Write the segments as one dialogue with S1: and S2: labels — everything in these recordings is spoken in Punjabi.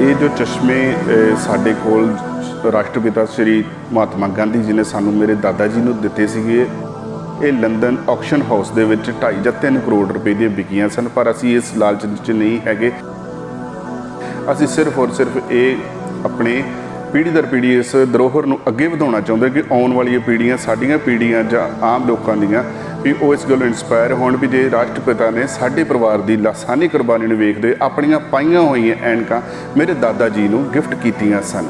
S1: ਇਹ ਜੋ ਚਸ਼ਮੇ ਸਾਡੇ ਕੋਲ ਰਾਸ਼ਟਰਪਿਤਾ ਸ੍ਰੀ ਮਹਾਤਮਾ ਗਾਂਧੀ ਜੀ ਨੇ ਸਾਨੂੰ ਮੇਰੇ ਦਾਦਾ ਜੀ ਨੂੰ ਦਿੱਤੇ ਸੀਗੇ, ਇਹ ਲੰਡਨ ਆਕਸ਼ਨ ਹਾਊਸ ਦੇ ਵਿੱਚ 2.5 ਜਾਂ 3 ਕਰੋੜ ਰੁਪਏ ਦੀਆਂ ਵਿਕੀਆਂ ਸਨ, ਪਰ ਅਸੀਂ ਇਸ ਲਾਲਚ ਵਿੱਚ ਨਹੀਂ ਹੈਗੇ। ਅਸੀਂ ਸਿਰਫ ਔਰ ਸਿਰਫ ਇਹ ਆਪਣੇ ਪੀੜ੍ਹੀ ਦਰ ਪੀੜ੍ਹੀ ਇਸ ਧਰੋਹਰ ਨੂੰ ਅੱਗੇ ਵਧਾਉਣਾ ਚਾਹੁੰਦੇ ਕਿ ਆਉਣ ਵਾਲੀਆਂ ਪੀੜ੍ਹੀਆਂ, ਸਾਡੀਆਂ ਪੀੜ੍ਹੀਆਂ ਜਾਂ ਆਮ ਲੋਕਾਂ ਦੀਆਂ ਵੀ ਉਹ ਇਸ ਗੱਲੋਂ ਇਨਸਪਾਇਰ ਹੋਣ ਵੀ ਜੇ ਰਾਸ਼ਟਰਪਿਤਾ ਨੇ ਸਾਡੇ ਪਰਿਵਾਰ ਦੀ ਲਾਸਾਨੀ ਕੁਰਬਾਨੀ ਨੂੰ ਵੇਖਦੇ ਆਪਣੀਆਂ ਪਾਈਆਂ ਹੋਈਆਂ ਐਨਕਾਂ ਮੇਰੇ ਦਾਦਾ ਜੀ ਨੂੰ ਗਿਫਟ ਕੀਤੀਆਂ ਸਨ।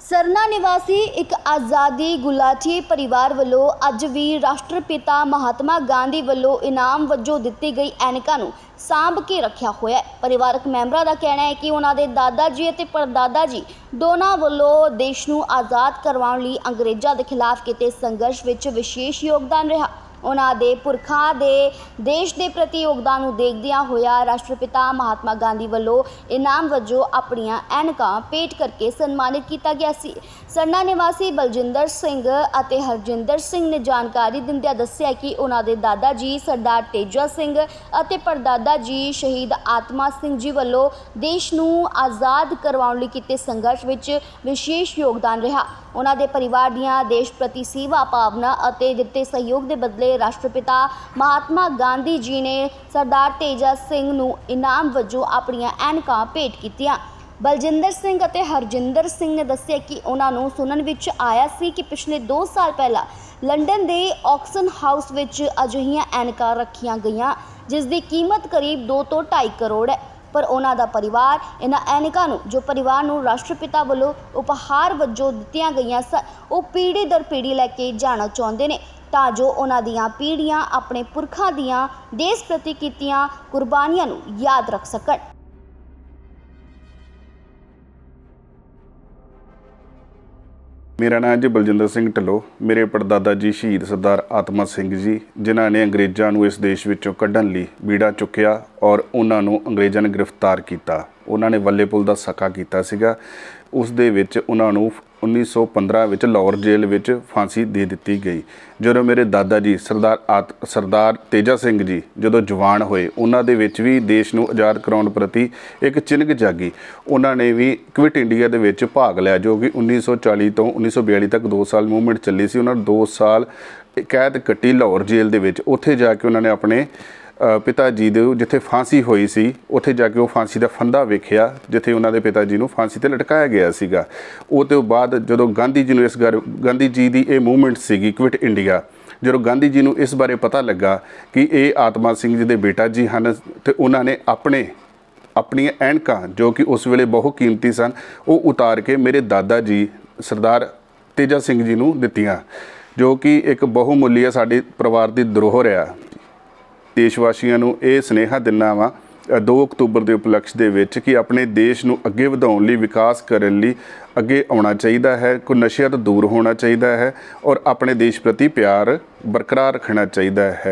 S2: ਸਰਨਾ ਨਿਵਾਸੀ ਇੱਕ ਆਜ਼ਾਦੀ ਗੁਲਾਟੀ ਪਰਿਵਾਰ ਵੱਲੋਂ ਅੱਜ ਵੀ ਰਾਸ਼ਟਰਪਿਤਾ ਮਹਾਤਮਾ ਗਾਂਧੀ ਵੱਲੋਂ ਇਨਾਮ ਵਜੋਂ ਦਿੱਤੀ ਗਈ ਐਨਕਾਂ ਨੂੰ ਸਾਂਭ ਕੇ ਰੱਖਿਆ ਹੋਇਆ ਹੈ। ਪਰਿਵਾਰਕ ਮੈਂਬਰਾਂ ਦਾ ਕਹਿਣਾ ਹੈ ਕਿ ਉਹਨਾਂ ਦੇ ਦਾਦਾ ਜੀ ਅਤੇ ਪਰਦਾਦਾ ਜੀ ਦੋਨਾਂ ਵੱਲੋਂ ਦੇਸ਼ ਨੂੰ ਆਜ਼ਾਦ ਕਰਵਾਉਣ ਲਈ ਅੰਗਰੇਜ਼ਾਂ ਦੇ ਖਿਲਾਫ ਕੀਤੇ ਸੰਘਰਸ਼ ਵਿੱਚ ਵਿਸ਼ੇਸ਼ ਯੋਗਦਾਨ ਰਿਹਾ। ਉਹਨਾਂ ਦੇ ਪੁਰਖਾਂ ਦੇ ਦੇਸ਼ ਦੇ ਪ੍ਰਤੀ ਯੋਗਦਾਨ ਨੂੰ ਦੇਖਦਿਆਂ ਹੋਇਆ ਰਾਸ਼ਟਰਪਿਤਾ ਮਹਾਤਮਾ ਗਾਂਧੀ ਵੱਲੋਂ ਇਨਾਮ ਵਜੋਂ ਆਪਣੀਆਂ ਐਨਕਾਂ ਭੇਟ ਕਰਕੇ ਸਨਮਾਨਿਤ ਕੀਤਾ ਗਿਆ ਸੀ। ਸਰਨਾ ਨਿਵਾਸੀ ਬਲਜਿੰਦਰ ਸਿੰਘ ਅਤੇ ਹਰਜਿੰਦਰ ਸਿੰਘ ਨੇ ਜਾਣਕਾਰੀ ਦਿੰਦਿਆਂ ਦੱਸਿਆ ਕਿ ਉਹਨਾਂ ਦੇ ਦਾਦਾ ਜੀ ਸਰਦਾਰ ਤੇਜਾ ਸਿੰਘ ਅਤੇ ਪਰਦਾਦਾ ਜੀ ਸ਼ਹੀਦ ਆਤਮਾ ਸਿੰਘ ਜੀ ਵੱਲੋਂ ਦੇਸ਼ ਨੂੰ ਆਜ਼ਾਦ ਕਰਵਾਉਣ ਲਈ ਕੀਤੇ ਸੰਘਰਸ਼ ਵਿੱਚ ਵਿਸ਼ੇਸ਼ ਯੋਗਦਾਨ ਰਿਹਾ। ਉਹਨਾਂ ਦੇ ਪਰਿਵਾਰ ਦੀਆਂ ਦੇਸ਼ ਪ੍ਰਤੀ ਸੇਵਾ ਭਾਵਨਾ ਅਤੇ ਦਿੱਤੇ ਸਹਿਯੋਗ ਦੇ ਬਦਲੇ ਰਾਸ਼ਟਰਪਿਤਾ ਮਹਾਤਮਾ ਗਾਂਧੀ ਜੀ ਨੇ ਸਰਦਾਰ ਤੇਜਾ ਸਿੰਘ ਨੂੰ ਇਨਾਮ ਵਜੋਂ ਆਪਣੀਆਂ ਐਨਕਾਂ ਭੇਟ ਕੀਤੀਆਂ। ਬਲਜਿੰਦਰ ਸਿੰਘ ਅਤੇ ਹਰਜਿੰਦਰ ਸਿੰਘ ਨੇ ਦੱਸਿਆ ਕਿ ਉਹਨਾਂ ਨੂੰ ਸੁਣਨ ਵਿੱਚ ਆਇਆ ਸੀ ਕਿ ਪਿਛਲੇ 2 ਸਾਲ ਪਹਿਲਾਂ ਲੰਡਨ ਦੇ ਆਕਸ਼ਨ ਹਾਊਸ ਵਿੱਚ ਅਜਿਹੀਆਂ ਐਨਕਾਂ ਰੱਖੀਆਂ ਗਈਆਂ, ਜਿਸ ਦੀ ਕੀਮਤ ਕਰੀਬ 2 ਤੋਂ 2.5 ਕਰੋੜ ਹੈ। ਪਰ ਉਹਨਾਂ ਦਾ ਪਰਿਵਾਰ, ਇਹਨਾਂ ਐਨਿਕਾਂ ਨੂੰ, ਜੋ ਪਰਿਵਾਰ ਨੂੰ ਰਾਸ਼ਟਰਪਿਤਾ ਵੱਲੋਂ ਉਪਹਾਰ ਵਜੋਂ ਦਿੱਤੀਆਂ ਗਈਆਂ ਸਨ ਉਹ ਪੀੜ੍ਹੀ ਦਰ ਪੀੜ੍ਹੀ ਲੈ ਕੇ ਜਾਣਾ ਚਾਹੁੰਦੇ ਨੇ। ਤਾਂ ਜੋ ਉਹਨਾਂ ਦੀਆਂ ਪੀੜ੍ਹੀਆਂ ਆਪਣੇ ਪੁਰਖਾਂ ਦੀਆਂ ਦੇਸ਼ ਪ੍ਰਤੀ ਕੀਤੀਆਂ ਕੁਰਬਾਨੀਆਂ ਨੂੰ ਯਾਦ ਰੱਖ ਸਕਣ।
S1: ਮੇਰਾ ਨਾਮ ਜੀ ਬਲਜਿੰਦਰ ਸਿੰਘ ਢਿੱਲੋਂ। ਮੇਰੇ ਪੜਦਾਦਾ ਜੀ ਸ਼ਹੀਦ ਸਰਦਾਰ ਆਤਮਾ ਸਿੰਘ ਜੀ, ਜਿਨ੍ਹਾਂ ਨੇ ਅੰਗਰੇਜ਼ਾਂ ਨੂੰ ਇਸ ਦੇਸ਼ ਵਿੱਚੋਂ ਕੱਢਣ ਲਈ ਬੀੜਾ ਚੁੱਕਿਆ ਔਰ ਉਹਨਾਂ ਨੂੰ ਅੰਗਰੇਜ਼ਾਂ ਨੇ ਗ੍ਰਿਫਤਾਰ ਕੀਤਾ। ਉਹਨਾਂ ਨੇ ਵੱਲੇ ਪੁਲ ਦਾ ਸਕਾ ਕੀਤਾ ਸੀਗਾ। ਉਸ ਦੇ ਵਿੱਚ ਉਹਨਾਂ ਨੂੰ 1915 ਵਿੱਚ ਲਾਹੌਰ ਜੇਲ੍ਹ ਵਿੱਚ ਫਾਂਸੀ ਦੇ ਦਿੱਤੀ ਗਈ। ਜਦੋਂ ਮੇਰੇ ਦਾਦਾ ਜੀ ਸਰਦਾਰ ਆਤ, ਸਰਦਾਰ ਤੇਜਾ ਸਿੰਘ ਜੀ ਜਦੋਂ ਜਵਾਨ ਹੋਏ, ਉਹਨਾਂ ਦੇ ਵਿੱਚ ਵੀ ਦੇਸ਼ ਨੂੰ ਆਜ਼ਾਦ ਕਰਾਉਣ ਪ੍ਰਤੀ ਇੱਕ ਚਿੰਗ ਜਾਗੀ। ਉਹਨਾਂ ਨੇ ਵੀ ਕਵਿਟ ਇੰਡੀਆ ਦੇ ਵਿੱਚ ਭਾਗ ਲਿਆ, ਜੋ ਕਿ 1940 ਤੋਂ 1942 ਤੱਕ 2 ਸਾਲ ਮੂਵਮੈਂਟ ਚੱਲੀ ਸੀ। ਉਹਨਾਂ ਨੇ 2 ਸਾਲ ਕੈਦ ਕੱਟੀ ਲਾਹੌਰ ਜੇਲ੍ਹ ਦੇ ਵਿੱਚ। ਉੱਥੇ ਜਾ ਕੇ ਉਹਨਾਂ ਨੇ ਆਪਣੇ ਪਿਤਾ ਜੀ ਦੇ ਜਿੱਥੇ ਫਾਂਸੀ ਹੋਈ ਸੀ, ਉੱਥੇ ਜਾ ਕੇ ਉਹ ਫਾਂਸੀ ਦਾ ਫੰਦਾ ਵੇਖਿਆ, ਜਿੱਥੇ ਉਹਨਾਂ ਦੇ ਪਿਤਾ ਜੀ ਨੂੰ ਫਾਂਸੀ ਤੇ ਲਟਕਾਇਆ ਗਿਆ ਸੀਗਾ। ਉਹ ਤੋਂ ਬਾਅਦ ਜਦੋਂ ਗਾਂਧੀ ਜੀ ਨੂੰ ਇਸ ਗਾਂਧੀ ਜੀ ਦੀ ਇਹ ਮੂਵਮੈਂਟ ਸੀਗੀ ਕਵਿਟ ਇੰਡੀਆ, ਜਦੋਂ ਗਾਂਧੀ ਜੀ ਨੂੰ ਇਸ ਬਾਰੇ ਪਤਾ ਲੱਗਾ ਕਿ ਇਹ ਆਤਮਾ ਸਿੰਘ ਜੀ ਦੇ ਬੇਟਾ ਜੀ ਹਨ, ਤੇ ਉਹਨਾਂ ਨੇ ਆਪਣੇ, ਆਪਣੀਆਂ ਐਨਕਾਂ, ਜੋ ਕਿ ਉਸ ਵੇਲੇ ਬਹੁ ਕੀਮਤੀ ਸਨ, ਉਹ ਉਤਾਰ ਕੇ ਮੇਰੇ ਦਾਦਾ ਜੀ, ਸਰਦਾਰ ਤੇਜਾ ਸਿੰਘ ਜੀ ਨੂੰ ਦਿੱਤੀਆਂ, ਜੋ ਕਿ ਇੱਕ ਬਹੁਮੁੱਲੀ ਆ ਸਾਡੇ ਪਰਿਵਾਰ ਦੀ ਧਰੋਹਰ ਆ ਦੇਸ਼ ਵਾਸੀਆਂ ਨੂੰ ਇਹ ਸੁਨੇਹਾ ਦਿੰਨਾ ਵਾ 2 ਅਕਤੂਬਰ ਦੇ ਉਪਲਕਸ਼ ਦੇ ਵਿੱਚ ਕਿ ਆਪਣੇ ਦੇਸ਼ ਨੂੰ ਅੱਗੇ ਵਧਾਉਣ ਲਈ, ਵਿਕਾਸ ਕਰਨ ਲਈ ਅੱਗੇ ਆਉਣਾ ਚਾਹੀਦਾ ਹੈ, ਕੋਈ ਨਸ਼ਿਆਂ ਤੋਂ ਦੂਰ ਹੋਣਾ ਚਾਹੀਦਾ ਹੈ ਔਰ ਆਪਣੇ ਦੇਸ਼ ਪ੍ਰਤੀ ਪਿਆਰ ਬਰਕਰਾਰ ਰੱਖਣਾ ਚਾਹੀਦਾ ਹੈ।